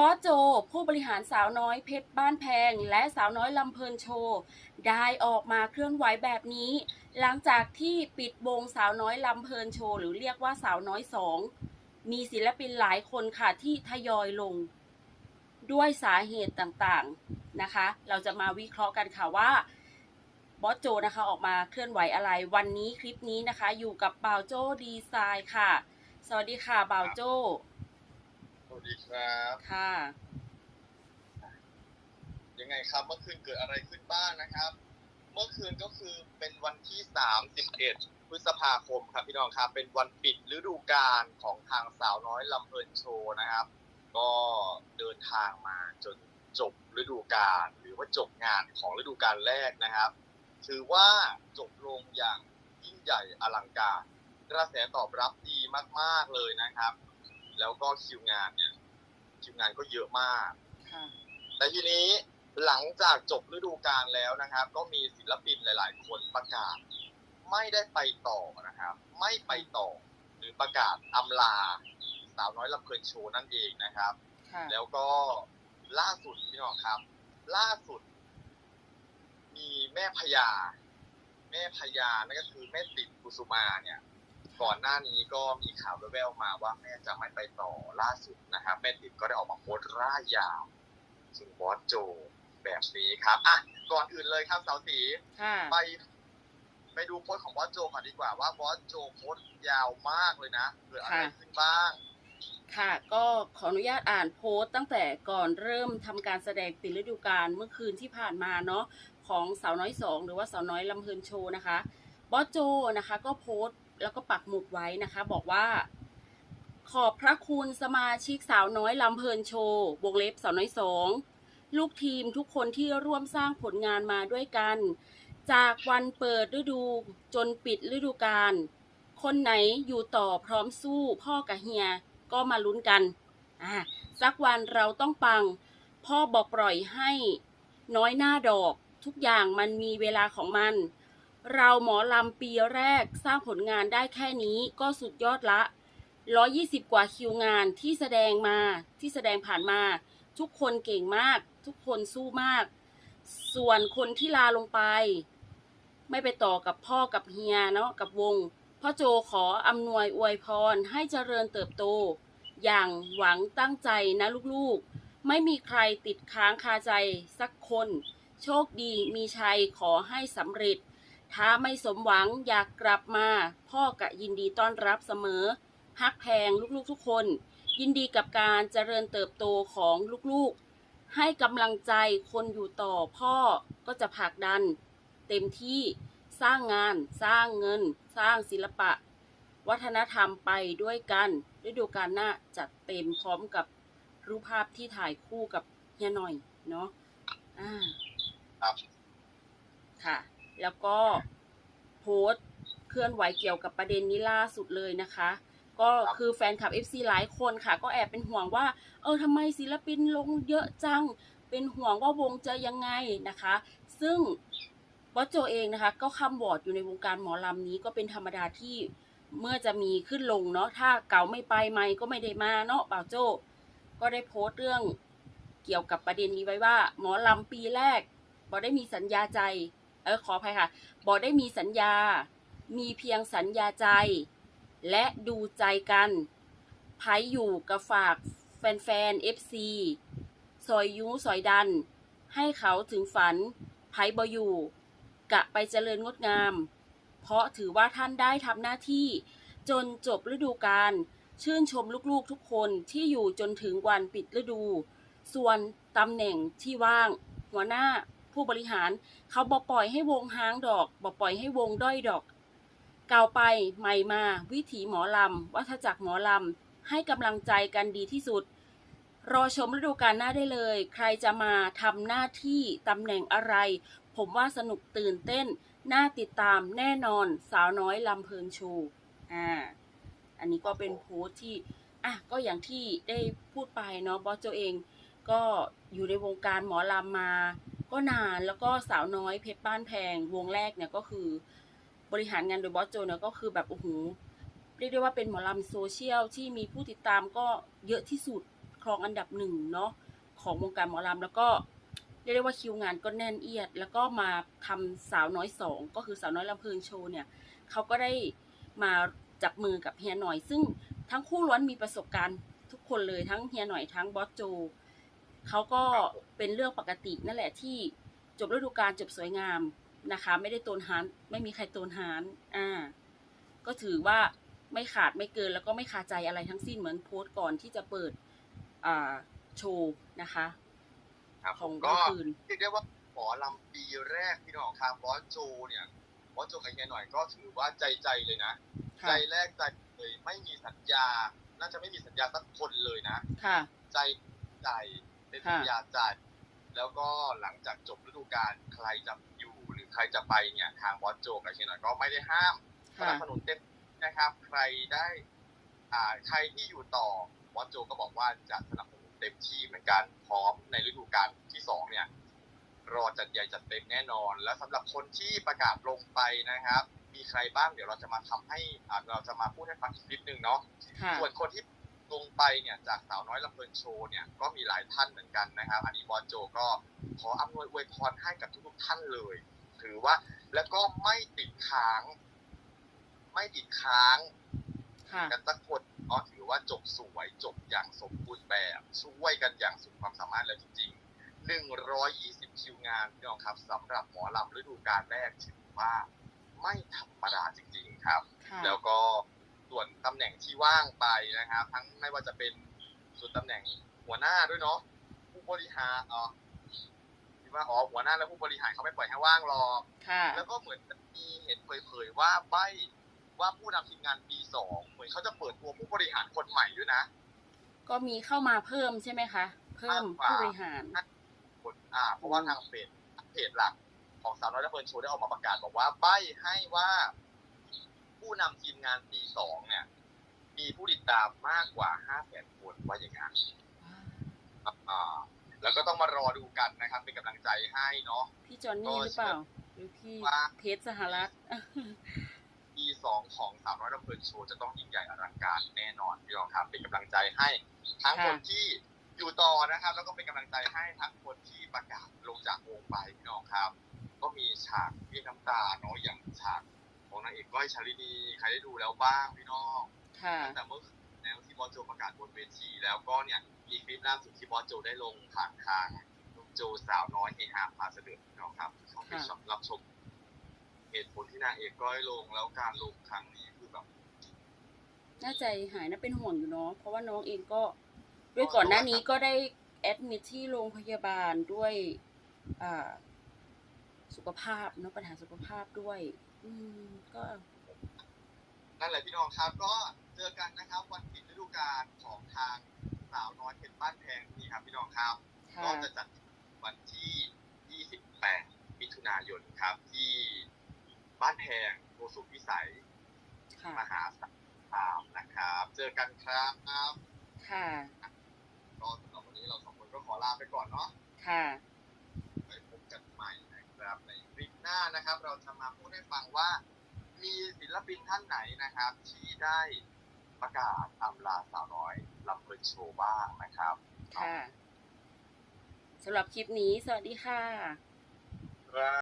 บอสโจ ผู้บริหารสาวน้อยเพชรบ้านแพง และสาวน้อยลำเพลินโชว์ ได้ออกมาเคลื่อนไหวแบบนี้ หลังจากที่ปิดวงสาวน้อยลำเพลินโชว์หรือเรียกว่าสาวน้อยสองมีศิลปินหลายคนค่ะที่ทยอยลง ด้วยสาเหตุต่างๆนะคะ เราจะมาวิเคราะห์กันค่ะว่าบอสโจนะคะออกมาเคลื่อนไหวอะไร วันนี้คลิปนี้นะคะ อยู่กับบ่าวโจดีไซน์ค่ะ สวัสดีค่ะบ่าวโจ ดีครับ ค่ะ ยังไงครับเมื่อคืนเกิดอะไรขึ้นบ้างนะครับ เมื่อคืนก็คือเป็นวันที่31พฤษภาคมครับพี่น้องครับ เป็นวันปิดฤดูกาลของทางสาวน้อยลำเพลินโชว์นะครับ ก็เดินทางมาจนจบฤดูกาลหรือว่าจบงานของฤดูกาลแรกนะครับ ถือว่าจบลงอย่างยิ่งใหญ่อลังการ กระแสตอบรับดีมาก ๆเลยนะครับ แล้วก็คิวงานเนี่ย คิวงานก็เยอะมากค่ะแต่ทีนี้หลังจากจบฤดูกาลแล้วนะครับ ก็มีศิลปินหลาย ๆ คนประกาศ ไม่ได้ไปต่อนะครับ ไม่ไปต่อ หรือประกาศอำลา สาวน้อยลำเพลินโชว์นั่นเองนะครับค่ะแล้วก็ล่าสุดพี่น้องครับ ล่าสุด มีแม่พญาแม่พญานั่นก็คือแม่ติดกุสุมาเนี่ย ก่อนหน้านี้ก็มีข่าวแว่วๆมาว่าแม่จะไม่ไปต่อล่าสุดนะครับแม่ติดก็ได้ออกมาโพสต์ร่ายยาวถึงบอสโจแบบนี้ครับอะก่อนอื่นเลยครับสาวสีค่ะไปไปดูโพสต์ของบอสโจก่อนดีกว่าว่าบอสโจโพสต์ยาวมากเลยนะเกิดอะไรขึ้นบ้าง ค่ะ ก็ขออนุญาตอ่านโพสต์ตั้งแต่ก่อนเริ่มทำการแสดงปิดฤดูกาลเมื่อคืนที่ผ่านมาเนาะของสาวน้อยสองหรือว่าสาวน้อยลำเพลินโชว์นะคะบอสโจนะคะ ก็โพสต์ แล้วก็ปักหมุดไว้นะคะ บอกว่า ขอบพระคุณสมาชิกสาวน้อยลำเพลินโชว์วงเล็บสาวน้อยสองลูกทีมทุกคนที่ร่วมสร้างผลงานมาด้วยกัน จากวันเปิดฤดูจนปิดฤดูกาลคนไหนอยู่ต่อพร้อมสู้พ่อกับเฮียก็มาลุ้นกันอ่าสักวันเราต้องปัง พ่อบอกปล่อยให้น้อยหน้าดอก ทุกอย่างมันมีเวลาของมัน เราหมอลำปีแรกสร้างผลงานได้แค่นี้ก็สุดยอดละ 120 กว่าคิวงานที่แสดงมาที่แสดงผ่านมา ทุกคนเก่งมาก ทุกคนสู้มาก ส่วนคนที่ลาลงไป ไม่ไปต่อกับพ่อกับเฮียเนาะกับวง พ่อโจขออำนวยอวยพรให้เจริญเติบโต อย่างหวังตั้งใจนะลูกๆ ไม่มีใครติดค้างคาใจสักคน โชคดีมีชัยขอให้สำเร็จ ถ้าไม่สมหวังอยากกลับมา พ่อกะยินดีต้อนรับเสมอฮักแพงลูกๆทุกคน ยินดีกับการเจริญเติบโตของลูกๆ ให้กำลังใจคนอยู่ต่อพ่อก็จะผลักดัน เต็มที่สร้างงาน สร้างเงิน สร้างศิลปะ วัฒนธรรมไปด้วยกันฤดูกาลหน้าจัดเต็มพร้อมกับรูปภาพที่ถ่ายคู่กับเฮียหน่อยเนาะอ่าครับค่ะ แล้วก็โพสต์เคลื่อนไหวเกี่ยวกับประเด็นนี้ล่าสุดเลยนะคะ ก็คือแฟนคลับ FC หลายคนค่ะ ก็แอบเป็นห่วงว่า เออทำไมศิลปินลงเยอะจัง เป็นห่วงว่าวงจะยังไงนะคะ ซึ่งบอสโจเองนะคะ ก็คำวอร์ดอยู่ในวงการหมอลำนี้ก็เป็นธรรมดาที่เมื่อจะมีขึ้นลงเนาะถ้าเก่าไม่ไปไม่ก็ไม่ได้มาเนาะบ่าวโจก็ได้โพสต์เรื่องเกี่ยวกับประเด็นนี้ไว้ว่า หมอลำปีแรกบอได้มีสัญญาใจ เออขออภัยค่ะบอได้มีสัญญา มีเพียงสัญญาใจ และดูใจกันไผอยู่กับฝากแฟนๆ FC ซอยยูซอยดัน ให้เขาถึงฝันไผบอยู่ กะไปเจริญงดงาม เพราะถือว่าท่านได้ทำหน้าที่ จนจบฤดูกาลชื่นชมลูกๆทุกคนที่อยู่จนถึงวันปิดฤดู ส่วนตำแหน่งที่ว่าง หัวหน้า ผู้บริหาร เขาบอกปล่อยให้วงห้างดอกบอกปล่อยให้วงด้อยดอกเก่าไปใหม่มา วิถีหมอลำ วัฏจักรหมอลำ ให้กำลังใจกันดีที่สุด รอชมฤดูกาลหน้าได้เลย ใครจะมาทำหน้าที่ตำแหน่งอะไร ผมว่าสนุกตื่นเต้น น่าติดตามแน่นอนสาวน้อยลำเพลินชว์อ่าอันนี้ก็เป็นโพสต์ที่อะก็อย่างที่ได้พูดไปเนาะบอสโจเอง ก็อยู่ในวงการหมอลำมา ก็นานแล้วก็สาวน้อยเพชรบ้านแพงวงแรกเนี่ยก็คือบริหารงานโดยบอสโจเนี่ยก็คือแบบโอ้โหเรียกได้ว่าเป็นหมอลำโซเชียลที่มีผู้ติดตามก็เยอะที่สุดขรองอันดับหนึ่งเนาะของวงการหมอลำแล้วก็เรียกได้ว่าคิวงานก็แน่นเอียด แล้วก็มาทำสาวน้อยสองก็คือสาวน้อยลำเพลินโชว์เนี่ยเขาก็ได้มาจับมือกับเฮียหน่อย ซึ่งทั้งคู่ล้วนมีประสบการณ์ทุกคนเลยทั้งเฮียหน่อยทั้งบอสโจ เขาก็เป็นเรื่องปกตินั่นแหละที่จบฤดูกาลจบสวยงามนะคะ ไม่ได้โตนหานไม่มีใครโตนหานอ่าก็ถือว่าไม่ขาดไม่เกินแล้วก็ไม่คาใจอะไรทั้งสิ้นเหมือนโพสต์ก่อนที่จะเปิดอ่าโชว์นะคะครับของก็เมื่อคืนเรียกได้ว่าหมอลำปีแรกพี่น้องครับบอสโจเนี่ยบอสโจกับเฮียหน่อยก็ถือว่าใจใจเลยนะ ใจค่ะแรกใจเลยไม่มีสัญญา น่าจะไม่มีสัญญาสักคนเลยนะ ค่ะ ใจใจเป็ นสัญญาใจแล้วก็หลังจากจบฤดูกาลใครจะอยู่หรือใครจะไปเนี่ยทางบอสโจกับเฮียหน่อยก็ไม่ได้ห้ามสค่ะนับสนุนเต็มนะครับ ใครได้อ่าใครที่อยู่ต่อบอสโจก็บอกว่าจะสนับสนุนเต็มที่เหมือนกันพร้อมในฤดูกาลที่สองเนี่ยรอจัดใหญ่จัดเต็มแน่นอน และสำหรับคนที่ประกาศลงไปนะครับ มีใครบ้างเดี๋ยวเราจะมาทำให้อ่าเราจะมาพูดให้ฟังอีกนิดนึงเนาะค่ะส่วนคนที่ ลงไปเนี่ยจากสาวน้อยลำเพลินโชว์เนี่ยก็มีหลายท่านเหมือนกันนะครับ อันนี้บอสโจก็ขออำนวยอวยพรให้กับทุกๆท่านเลย ถือว่าแล้วก็ไม่ติดค้าง ไม่ติดค้างค่ะกันสักคนเนาะถือว่าจบสวยจบอย่างสมบูรณ์แบบช่วยกันอย่างสุดความสามารถเลยจริงๆ 120 คิวงานพี่น้องครับสำหรับหมอลำฤดูกาลแรกถือว่าไม่ธรรมดาจริง ๆ ครับค่ะแล้วก็ส่วน ตำแหน่งที่ว่างไปนะครับ ทั้งไม่ว่าจะเป็นส่วนตำแหน่งหัวหน้าด้วยเนาะผู้บริหารอ๋อที่ว่าอ๋อหัวหน้าและผู้บริหารเขาไม่ปล่อยให้ว่างหรอกค่ะ แล้วก็เหมือนจะมีเห็นเผยๆว่าใบว่าผู้นำทีมงานปีสองเหมือนเขาจะเปิดตัวผู้บริหารคนใหม่ด้วยนะ ก็มีเข้ามาเพิ่มใช่ไหมคะ เพิ่มมากกว่าผู้บริหาร คนอ่าเพราะว่าทางเพจเพจหลัก ของสาวน้อยและเพลินโชว์ได้ออกมาประกาศบอกว่าใบให้ว่า ผู้นำทีมงานปีสองเนี่ยมีผู้ติ ดตามมากกว่าห้าแสนคนว่าอย่างนั้นอ่าแล้วก็ต้องมารอดูกันนะครับ เป็นกำลังใจให้เนาะพี่จอนนี่หรือเปล่า หรือพี่ว่าเพชรสหรัฐปีสองของสาวน้อยและเพลินโชว์จะต้องยิ่งใหญ่อลังการแน่นอนพี่น้องครับ เป็นกำลังใจให้ทั้งค่ะคนที่อยู่ต่อนะครับ แล้วก็เป็นกำลังใจให้ทั้งคนที่ประกาศลงจากวงไปพี่น้องครับ ก็มีฉากเรียกน้ำตาเนาะอย่างฉากของนางเอกก้อยชาลินีใครได้ดูแล้วบ้างพี่น้องค่ะ ตั้งแต่เมื่อคืนแล้วที่บอสโจประกาศบนเวที แล้วก็เนี่ยมีคลิปล่าสุดที่บอสโจได้ลงผ่านทางลุงโจสาวน้อยเฮฮาพาเสด็จพี่น้องครับเขาไปค่ะชมรับชมเหตุผลที่นางเอกก้อยลงแล้วการลงครั้งนี้คือแบบน่าใจหายน่าเป็นห่วงอยู่เนาะเพราะว่าน้องเองก็ด้วยก่อนหน้านี้ก็ได้แอดมิทที่โรงพยาบาลด้วยอ่าสุขภาพเนาะปัญหาสุขภาพด้วย อืมก็ นั่นแหละพี่น้องครับ ก็เจอกันนะครับ วันปิดฤดูกาลของทางสาวน้อยเพชรบ้านแพงนี่ครับพี่น้องครับ ค่ะ ก็จะจัดวันที่ 28 มิถุนายนครับ ที่บ้านแพงโกสุมพิสัยค่ะ มหาสารคามนะครับ เจอกันครับค่ะ ก็สำหรับวันนี้เราสองคนก็ขอลาไปก่อนเนาะ ค่ะ ไปพบกันใหม่นะครับในคลิปหน้านะครับ เราจะมาพูดให้ฟังว่า มีศิลปินท่านไหนนะครับ ที่ได้ประกาศอำลาสาวน้อยลำเพลินโชว์บ้างนะครับค่ะสำหรับคลิปนี้ สวัสดีค่ะ